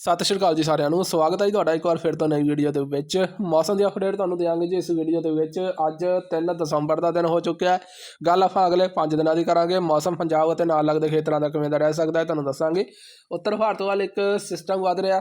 ਸਤਿ ਸ਼੍ਰੀ ਅਕਾਲ ਜੀ ਸਾਰਿਆਂ ਨੂੰ, ਸਵਾਗਤ ਹੈ ਜੀ ਤੁਹਾਡਾ ਇੱਕ ਵਾਰ ਫਿਰ ਤੋਂ ਨਵੀਂ ਵੀਡੀਓ ਦੇ ਵਿੱਚ। ਮੌਸਮ ਦੀ ਅਪਡੇਟ ਤੁਹਾਨੂੰ ਦੇਵਾਂਗੇ ਜੀ ਇਸ ਵੀਡੀਓ ਦੇ ਵਿੱਚ। ਅੱਜ 3 ਦਸੰਬਰ ਦਾ ਦਿਨ ਹੋ ਚੁੱਕਿਆ ਹੈ। ਗੱਲ ਆਪਾਂ ਅਗਲੇ 5 ਦਿਨਾਂ ਦੀ ਕਰਾਂਗੇ। ਮੌਸਮ ਪੰਜਾਬ ਅਤੇ ਨਾਲ ਲੱਗਦੇ ਖੇਤਰਾਂ ਦਾ ਕਿਵੇਂ ਦਾ ਰਹਿ ਸਕਦਾ ਹੈ ਤੁਹਾਨੂੰ ਦੱਸਾਂਗੇ। ਉੱਤਰ ਭਾਰਤ ਵੱਲ ਇੱਕ ਸਿਸਟਮ ਵੱਧ ਰਿਹਾ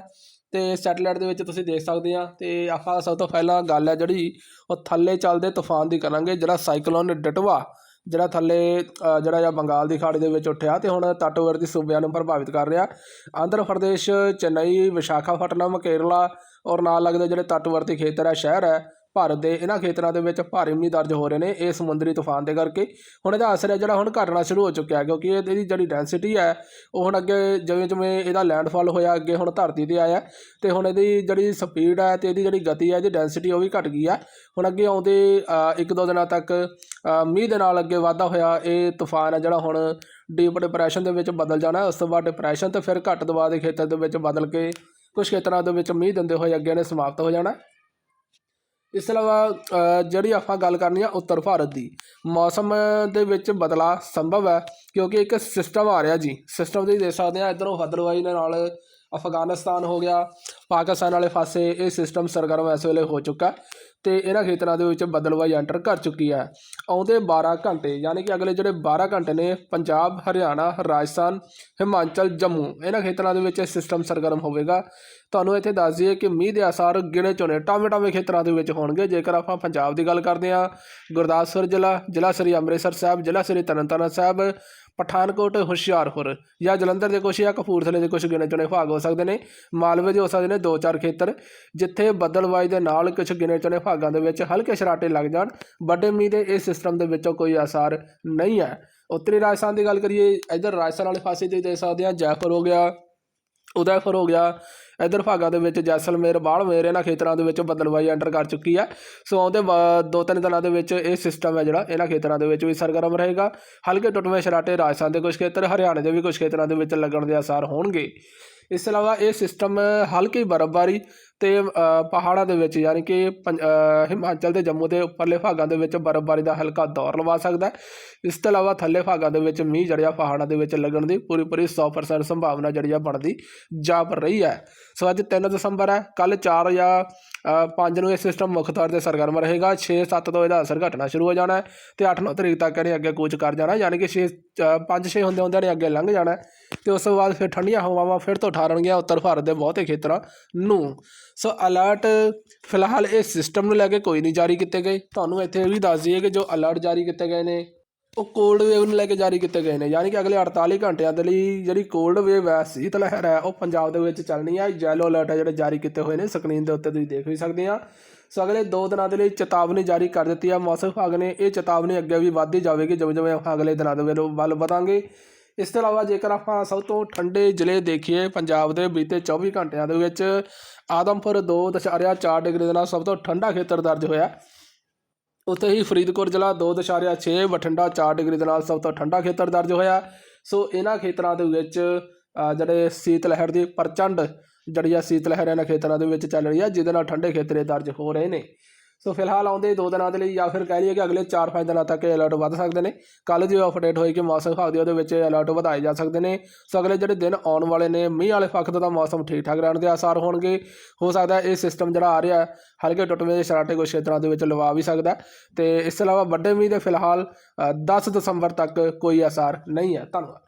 ਤੇ ਸੈਟੇਲਾਈਟ ਦੇ ਵਿੱਚ ਤੁਸੀਂ ਦੇਖ ਸਕਦੇ ਆ ਤੇ ਆਪਾਂ ਸਭ ਤੋਂ ਪਹਿਲਾਂ ਗੱਲ ਹੈ ਜਿਹੜੀ ਉਹ ਥੱਲੇ ਚੱਲਦੇ ਤੂਫਾਨ ਦੀ ਕਰਾਂਗੇ, ਜਿਹੜਾ ਸਾਈਕਲੋਨ ਡਟਵਾ ਜਿਹੜਾ ਥੱਲੇ ਜਿਹੜਾ ਆ ਬੰਗਾਲ ਦੀ ਖਾੜੀ ਦੇ ਵਿੱਚ ਉੱਠਿਆ ਤੇ ਹੁਣ ਤੱਟਵਰਤੀ ਸੂਬਿਆਂ ਨੂੰ ਪ੍ਰਭਾਵਿਤ ਕਰ ਰਿਹਾ। ਆਂਧਰਾ ਪ੍ਰਦੇਸ਼, ਚੇਨਈ, ਵਿਸ਼ਾਖਾਪਟਨਮ, ਕੇਰਲਾ ਔਰ ਨਾਲ ਲੱਗਦੇ ਜਿਹੜੇ ਤੱਟਵਰਤੀ ਖੇਤਰ ਹੈ, ਸ਼ਹਿਰ ਹੈ ਭਾਰਤ ਦੇ ਇਹਨਾਂ ਖੇਤਰਾਂ ਦੇ ਵਿੱਚ ਭਾਰੀ ਮੀਂਹ ਦਰਜ ਹੋ ਰਹੇ ਨੇ ਇਹ ਸਮੁੰਦਰੀ ਤੂਫਾਨ ਦੇ ਕਰਕੇ। ਹੁਣ ਇਹਦਾ ਅਸਰ ਹੈ ਜਿਹੜਾ ਹੁਣ ਘਟਣਾ ਸ਼ੁਰੂ ਹੋ ਚੁੱਕਿਆ ਕਿਉਂਕਿ ਇਹ- ਇਹਦੀ ਜਿਹੜੀ ਡੈਂਸਿਟੀ ਹੈ ਉਹ ਹੁਣ ਅੱਗੇ ਜਿਵੇਂ ਜਿਵੇਂ ਇਹਦਾ ਲੈਂਡਫਾਲ ਹੋਇਆ, ਅੱਗੇ ਹੁਣ ਧਰਤੀ ਤੇ ਆਇਆ ਤੇ ਹੁਣ ਇਹਦੀ ਜਿਹੜੀ ਸਪੀਡ ਹੈ ਤੇ ਇਹਦੀ ਜਿਹੜੀ ਗਤੀ ਹੈ, ਇਹਦੀ ਡੈਂਸਿਟੀ ਉਹ ਵੀ ਘਟ ਗਈ ਹੈ। ਹੁਣ ਅੱਗੇ ਆਉਂਦੇ ਇੱਕ ਦੋ ਦਿਨਾਂ ਤੱਕ ਮੀਂਹ ਦੇ ਨਾਲ ਅੱਗੇ ਵਾਧਾ ਹੋਇਆ ਇਹ ਤੂਫਾਨ ਹੈ ਜਿਹੜਾ ਹੁਣ ਡੀਪ ਡਿਪਰੈਸ਼ਨ ਦੇ ਵਿੱਚ ਬਦਲ ਜਾਣਾ, ਉਸ ਤੋਂ ਬਾਅਦ ਡਿਪਰੈਸ਼ਨ ਤੇ ਫਿਰ ਘੱਟ ਦਬਾਅ ਦੇ ਖੇਤਰ ਦੇ ਵਿੱਚ ਬਦਲ ਕੇ ਕੁਝ ਖੇਤਰਾਂ ਦੇ ਵਿੱਚ ਮੀਂਹ ਦਿੰਦੇ ਹੋਏ ਅੱਗੇ ਨੇ ਸਮਾਪਤ ਹੋ ਜਾਣਾ। ਇਸ ਤੋਂ ਇਲਾਵਾ ਜਿਹੜੀ ਆਪਾਂ ਗੱਲ ਕਰਨੀ ਆ ਉੱਤਰ ਭਾਰਤ ਦੀ, ਮੌਸਮ ਦੇ ਵਿੱਚ ਬਦਲਾਅ ਸੰਭਵ ਹੈ, ਕਿਉਂਕਿ ਇੱਕ ਸਿਸਟਮ ਆ ਰਿਹਾ ਜੀ। ਸਿਸਟਮ ਤੁਸੀਂ ਦੇਖ ਸਕਦੇ ਆ, ਇਧਰੋਂ ਹਦਰਵਾਈ ਦੇ ਨਾਲ ਅਫਗਾਨਿਸਤਾਨ ਹੋ ਗਿਆ, ਪਾਕਿਸਤਾਨ ਵਾਲੇ ਪਾਸੇ ਇਹ ਸਿਸਟਮ ਸਰਗਰਮ ਇਸ ਵੇਲੇ ਹੋ ਚੁੱਕਾ ਤੇ ਇਹਨਾਂ ਖੇਤਰਾਂ ਦੇ ਵਿੱਚ ਬਦਲਵਾਈ ਐਂਟਰ ਕਰ ਚੁੱਕੀ ਹੈ। ਆਉਂਦੇ 12 ਘੰਟੇ, ਯਾਨੀ ਕਿ ਅਗਲੇ ਜਿਹੜੇ 12 ਘੰਟੇ ਨੇ, ਪੰਜਾਬ, ਹਰਿਆਣਾ, ਰਾਜਸਥਾਨ, ਹਿਮਾਚਲ, ਜੰਮੂ, ਇਹਨਾਂ ਖੇਤਰਾਂ ਦੇ ਵਿੱਚ ਇਹ ਸਿਸਟਮ ਸਰਗਰਮ ਹੋਵੇਗਾ। ਤੁਹਾਨੂੰ ਇੱਥੇ ਦੱਸ ਦਈਏ ਕਿ ਮੀਂਹ ਦੇ ਅਸਰ ਗਿਣੇ ਚੁਣੇ ਟਾਵੇਂ ਟਾਵੇਂ ਖੇਤਰਾਂ ਦੇ ਵਿੱਚ ਹੋਣਗੇ। ਜੇਕਰ ਆਪਾਂ ਪੰਜਾਬ ਦੀ ਗੱਲ ਕਰਦੇ ਹਾਂ, ਗੁਰਦਾਸਪੁਰ ਜ਼ਿਲ੍ਹਾ ਜ਼ਿਲ੍ਹਾ ਸ੍ਰੀ ਅੰਮ੍ਰਿਤਸਰ ਸਾਹਿਬ, ਜ਼ਿਲ੍ਹਾ ਸ੍ਰੀ ਤਰਨਤਾਰਨ ਸਾਹਿਬ ਪਠਾਨਕੋਟ, ਹੁਸ਼ਿਆਰਪੁਰ ਜਾਂ ਜਲੰਧਰ ਦੇ ਕੁਛ ਜਾਂ ਕਪੂਰਥਲੇ ਦੇ ਕੁਛ ਗਿਣੇ ਚੁਣੇ ਭਾਗ ਹੋ ਸਕਦੇ ਨੇ। ਮਾਲਵੇ ਦੇ ਹੋ ਸਕਦੇ ਨੇ ਦੋ ਚਾਰ ਖੇਤਰ, ਜਿੱਥੇ ਬੱਦਲਵਾਈ ਦੇ ਨਾਲ ਕੁਝ ਗਿਣੇ ਚੁਣੇ ਭਾਗਾਂ ਦੇ ਵਿੱਚ ਹਲਕੇ ਸ਼ਰਾਟੇ ਲੱਗ ਜਾਣ, ਵੱਡੇ ਮੀਂਹ ਦੇ ਇਸ ਸਿਸਟਮ ਦੇ ਵਿੱਚੋਂ ਕੋਈ ਅਸਰ ਨਹੀਂ ਹੈ। ਉੱਤਰੀ ਰਾਜਸਥਾਨ ਦੀ ਗੱਲ ਕਰੀਏ, ਇੱਧਰ ਰਾਜਸਥਾਨ ਵਾਲੇ ਪਾਸੇ ਤੇ ਦੇਖ ਸਕਦੇ ਹਾਂ, ਜੈਪੁਰ ਹੋ ਗਿਆ ਉਦੈਪੁਰ ਹੋ ਗਿਆ। ਇੱਧਰ ਭਾਗਾਂ ਦੇ ਵਿੱਚ ਜੈਸਲਮੇਰ ਬਾੜਮੇਰ ਇਹਨਾਂ ਖੇਤਰਾਂ ਦੇ ਵਿੱਚ ਬਦਲਵਾਈ ਐਂਟਰ ਕਰ ਚੁੱਕੀ ਹੈ। ਸੋ ਆਉਂਦੇ ਬਾ- ਦੋ ਤਿੰਨ ਦਿਨਾਂ ਦੇ ਵਿੱਚ ਇਹ ਸਿਸਟਮ ਹੈ ਜਿਹੜਾ, ਇਹਨਾਂ ਖੇਤਰਾਂ ਦੇ ਵਿੱਚ ਵੀ ਸਰਗਰਮ ਰਹੇਗਾ। ਹਲਕੇ ਟੁੱਟਵੇਂ ਸ਼ਰਾਟੇ ਰਾਜਸਥਾਨ ਦੇ ਕੁਝ ਖੇਤਰ, ਹਰਿਆਣੇ ਦੇ ਵੀ ਕੁਝ ਖੇਤਰਾਂ ਦੇ ਵਿੱਚ ਲੱਗਣ ਦੇ ਆਸਾਰ ਹੋਣਗੇ। ਇਸ ਤੋਂ ਇਲਾਵਾ ਇਹ ਸਿਸਟਮ ਹਲਕੀ ਬਰਫ਼ਬਾਰੀ ਤੇ ਪਹਾੜਾਂ ਦੇ ਵਿੱਚ ਯਾਨੀ ਕਿ ਪੰਜ- ਹਿਮਾਚਲ ਤੇ ਜੰਮੂ ਦੇ ਉੱਪਰਲੇ ਭਾਗਾਂ ਦੇ ਵਿੱਚ ਬਰਫ਼ਬਾਰੀ ਦਾ ਹਲਕਾ ਦੌਰ ਲਵਾ ਸਕਦਾ ਇਸ ਤੋਂ ਇਲਾਵਾ ਥੱਲੇ ਭਾਗਾਂ ਦੇ ਵਿੱਚ ਮੀਂਹ ਜੜਿਆ ਪਹਾੜਾਂ ਦੇ ਵਿੱਚ ਲੱਗਣ ਦੀ ਪੂਰੀ ਪੂਰੀ 100% ਸੰਭਾਵਨਾ ਜਿਹੜੀ ਆ ਬਣਦੀ ਜਾਪ ਰਹੀ ਹੈ। ਸੋ ਅੱਜ 3 ਦਸੰਬਰ ਹੈ ਕੱਲ 4 ਜਾਂ 5 ਨੂੰ ਇਹ ਸਿਸਟਮ ਮੁੱਖ ਤੌਰ ਤੇ ਸਰਗਰਮ ਰਹੇਗਾ। 6 7 ਤੋਂ ਇਹਦਾ ਅਸਰ ਘਟਣਾ ਸ਼ੁਰੂ ਹੋ ਜਾਣਾ ਹੈ ਤੇ 8 9 ਤਰੀਕ ਤੱਕ ਇਹਨੇ ਅੱਗੇ ਕੂਚ ਕਰ ਜਾਣਾ, ਯਾਨੀ ਕਿ 6 5 6 ਹੁੰਦੇ ਹੁੰਦੇ ਨੇ ਅੱਗੇ ਲੰਘ ਜਾਣਾ ਤੇ ਉਸ ਤੋਂ ਬਾਅਦ ਫਿਰ ਠੰਡੀਆਂ ਹਵਾਵਾਂ ਫਿਰ ਤੋਂ ਠਾਰਨਗੀਆਂ ਉੱਤਰ ਭਾਰਤ ਦੇ ਬਹੁਤੇ ਖੇਤਰਾਂ ਨੂੰ। ਸੋ ਅਲਰਟ ਫਿਲਹਾਲ ਇਹ ਸਿਸਟਮ ਨੂੰ ਲੈ ਕੇ ਕੋਈ ਨਹੀਂ ਜਾਰੀ ਕੀਤੇ ਗਏ। ਤੁਹਾਨੂੰ ਇੱਥੇ ਇਹ ਵੀ ਦੱਸ ਦਈਏ ਕਿ ਜੋ ਅਲਰਟ ਜਾਰੀ ਕੀਤੇ ਗਏ ਨੇ, ਉਹ ਕੋਲਡ ਵੇਵ ਨੂੰ ਲੈ ਕੇ ਜਾਰੀ ਕੀਤੇ ਗਏ ਨੇ। ਯਾਨੀ ਕਿ ਅਗਲੇ 48 ਘੰਟਿਆਂ ਦੇ ਲਈ ਜਿਹੜੀ ਕੋਲਡ ਵੇਵ ਹੈ, ਸੀਤ ਲਹਿਰ ਹੈ, ਉਹ ਪੰਜਾਬ ਦੇ ਵਿੱਚ ਚੱਲਣੀ ਹੈ। ਯੈਲੋ ਅਲਰਟ ਹੈ ਜਿਹੜੇ ਜਾਰੀ ਕੀਤੇ ਹੋਏ ਨੇ ਸਕਰੀਨ ਦੇ ਉੱਤੇ ਤੁਸੀਂ ਦੇਖ ਵੀ ਸਕਦੇ ਆ ਸੋ ਅਗਲੇ 2 ਦਿਨਾਂ ਦੇ ਲਈ ਚੇਤਾਵਨੀ ਜਾਰੀ ਕਰ ਦਿੱਤੀ ਹੈ। ਮੌਸਮ ਵਿਭਾਗ ਨੇ ਇਹ ਚੇਤਾਵਨੀ ਅੱਗੇ ਵੀ ਵਧਦੀ ਜਾਵੇਗੀ। ਜਿਵੇਂ ਜਿਵੇਂ ਆਪਾਂ ਅਗਲੇ ਦਿਨਾਂ ਦੇ ਵੱਲ ਵਧਾਂਗੇ। ਇਸ ਤੋਂ ਇਲਾਵਾ ਜੇਕਰ ਆਪਾਂ ਸਭ ਤੋਂ ਠੰਡੇ ਜ਼ਿਲ੍ਹੇ ਦੇਖੀਏ ਪੰਜਾਬ ਦੇ ਬੀਤੇ 24 ਘੰਟਿਆਂ ਦੇ ਵਿੱਚ, ਆਦਮਪੁਰ 2.4 ਡਿਗਰੀ ਦੇ ਨਾਲ ਸਭ ਤੋਂ ਠੰਡਾ ਖੇਤਰ ਦਰਜ ਹੋਇਆ। ਉੱਥੇ ਹੀ ਫਰੀਦਕੋਟ ਜ਼ਿਲ੍ਹਾ 2.6 ਬਠਿੰਡਾ 4 ਡਿਗਰੀ ਦੇ ਨਾਲ ਸਭ ਤੋਂ ਠੰਡਾ ਖੇਤਰ ਦਰਜ ਹੋਇਆ। ਸੋ ਇਹਨਾਂ ਖੇਤਰਾਂ ਦੇ ਵਿੱਚ ਜਿਹੜੇ ਸੀਤ ਲਹਿਰ ਦੀ ਪ੍ਰਚੰਡ ਜਿਹੜੀ ਆ ਸੀਤ ਲਹਿਰ ਇਹਨਾਂ ਖੇਤਰਾਂ ਦੇ ਵਿੱਚ ਚੱਲ ਰਹੀ ਹੈ, ਜਿਹਦੇ ਨਾਲ ਠੰਡੇ ਖੇਤਰੇ ਦਰਜ ਹੋ ਰਹੇ ਨੇ। ਸੋ ਫਿਲਹਾਲ ਆਉਂਦੇ ਦੋ ਦਿਨਾਂ ਦੇ ਲਈ ਜਾਂ ਫਿਰ ਕਹਿ ਲਈਏ ਕਿ ਅਗਲੇ 4-5 ਦਿਨਾਂ ਤੱਕ ਇਹ ਅਲਰਟ ਵੱਧ ਸਕਦੇ ਨੇ। ਕੱਲ ਜੋ ਅਪਡੇਟ ਹੋਈ ਕਿ ਮੌਸਮ ਵਿਭਾਗ ਦੀ ਉਹਦੇ ਵਿੱਚ ਅਲਰਟ ਵਧਾਏ ਜਾ ਸਕਦੇ ਨੇ। ਸੋ ਅਗਲੇ ਜਿਹੜੇ ਦਿਨ ਆਉਣ ਵਾਲੇ ਨੇ ਮੀਂਹ ਵਾਲੇ ਵਕਤ ਦਾ ਮੌਸਮ ਠੀਕ ਠਾਕ ਰਹਿਣ ਦੇ ਆਸਾਰ ਹੋਣਗੇ। ਹੋ ਸਕਦਾ ਇਹ ਸਿਸਟਮ ਜਿਹੜਾ ਆ ਰਿਹਾ ਹਲਕੇ ਟੁੱਟਵੇਂ ਦੇ ਸ਼ਰਾਟੇ ਕੁਝ ਖੇਤਰਾਂ ਦੇ ਵਿੱਚ ਲਵਾ ਵੀ ਸਕਦਾ। ਹੈ ਤੇ ਇਸ ਤੋਂ ਇਲਾਵਾ ਵੱਡੇ ਮੀਂਹ ਦੇ ਫਿਲਹਾਲ ਅ, 10 ਦਸੰਬਰ ਤੱਕ ਕੋਈ ਅਸਾਰ ਨਹੀਂ ਹੈ। ਧੰਨਵਾਦ।